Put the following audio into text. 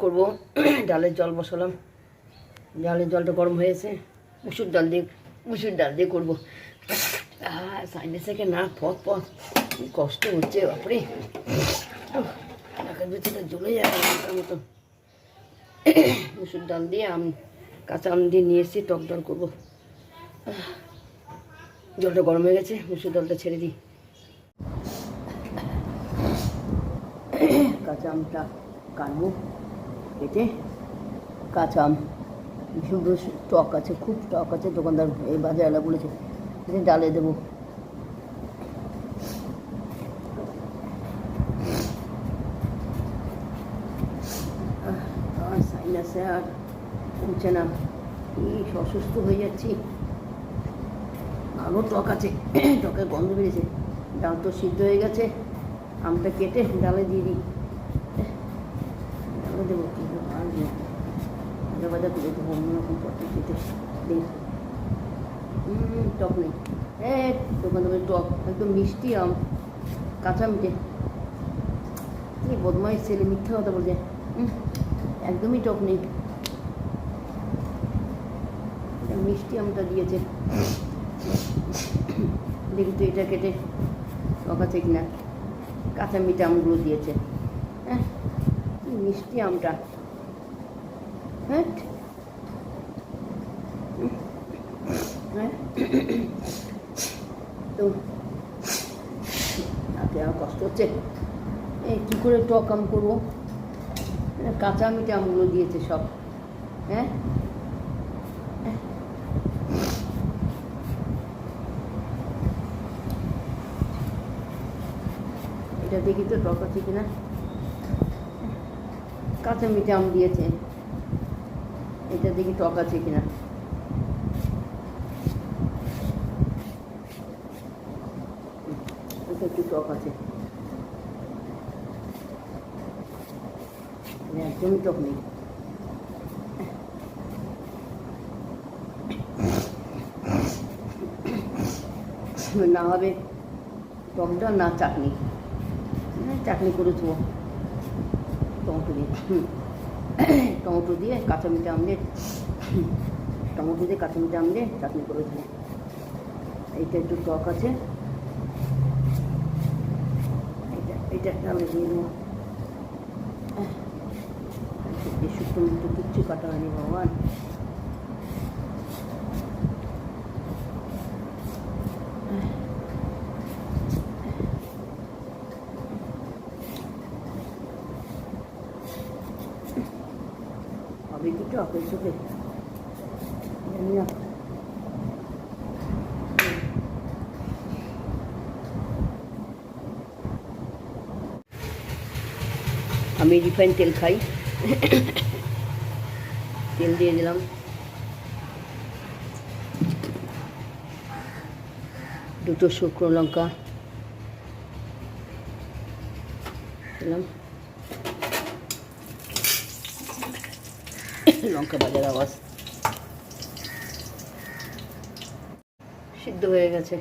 করব। ডালের জল বসালাম। ডালের জলটা গরম হয়েছে মুসুর ডাল দিয়ে মুসুর ডাল দিয়ে করব। সাইডে থেকে না ফক ফক কষ্ট হচ্ছে, বাপরে। নাকের ভিতরে জ্বলে যাবে মতো। মুসুর ডাল দিয়ে আম কাঁচা আম দিয়ে নিয়ে এসেছি টক ডাল করব। জলটা গরম হয়ে গেছে, মুসুর ডালটা ছেড়ে দিই। কাঁচা আমটা কাটবো। কেটে কাঁচা আম। ভীষণ টক আছে, খুব টক আছে, দোকানদার এই বাজারওয়ালা বলেছে ডালে দেবো। সাইনাসে আর কমছে না। কি অসুস্থ হয়ে যাচ্ছি। আরও টক আছে, টকের গন্ধ বেরিয়েছে। ডাল তো সিদ্ধ হয়ে গেছে, আমটা কেটে ডালে দিয়ে দিই। ডালে দেবো কি? ভাজা দেবো অন্যরকম পদ্ধতিতে হুম, টক নেই। এ দোকান দোকানে টক একদম মিষ্টি আম কাঁচা মিঠে। কি বদমাইশ ছেলে মিথ্যা কথা বলছে। একদমই টক নেই। মিষ্টি আমটা দিয়েছে। দেখি তো এটা কেটে টক আছে কিনা। কাঁচা মিঠা আমগুলো দিয়েছে। হ্যাঁ মিষ্টি আমটা। হ্যাঁ তো তাতে আর কষ্ট হচ্ছে। কী করে টক আম করব? কাঁচা মিঠা আমগুলো দিয়েছে সব। হ্যাঁ এটা দেখি তো টক আছে কিনা? কাঁচা মিঠা আম দিয়েছে। এটা দেখি টক আছে কিনা। এটা একটু টক আছে। এটা একদমই টক নেই। না হবে টকটা না চাটনি। হ্যাঁ, চাটনি করে দেবো টমেটো দিয়ে। হুম। টমেটো দিয়ে কাঁচা মিঠা আম টমেটো দিয়ে কাঁচা মিঠা আম দিয়ে চাটনি করে দেবো এইটা একটু টক আছে। এটা এটা আমি দিয়ে এই কাটা ভগবান। হবে কি টক ওই চোখে জানি না আমি রিফাইন তেল খাই তেল দিয়ে দিলাম দুটো শুকনো লঙ্কা দিলাম লঙ্কা বাজার আওয়াজ সিদ্ধ হয়ে গেছে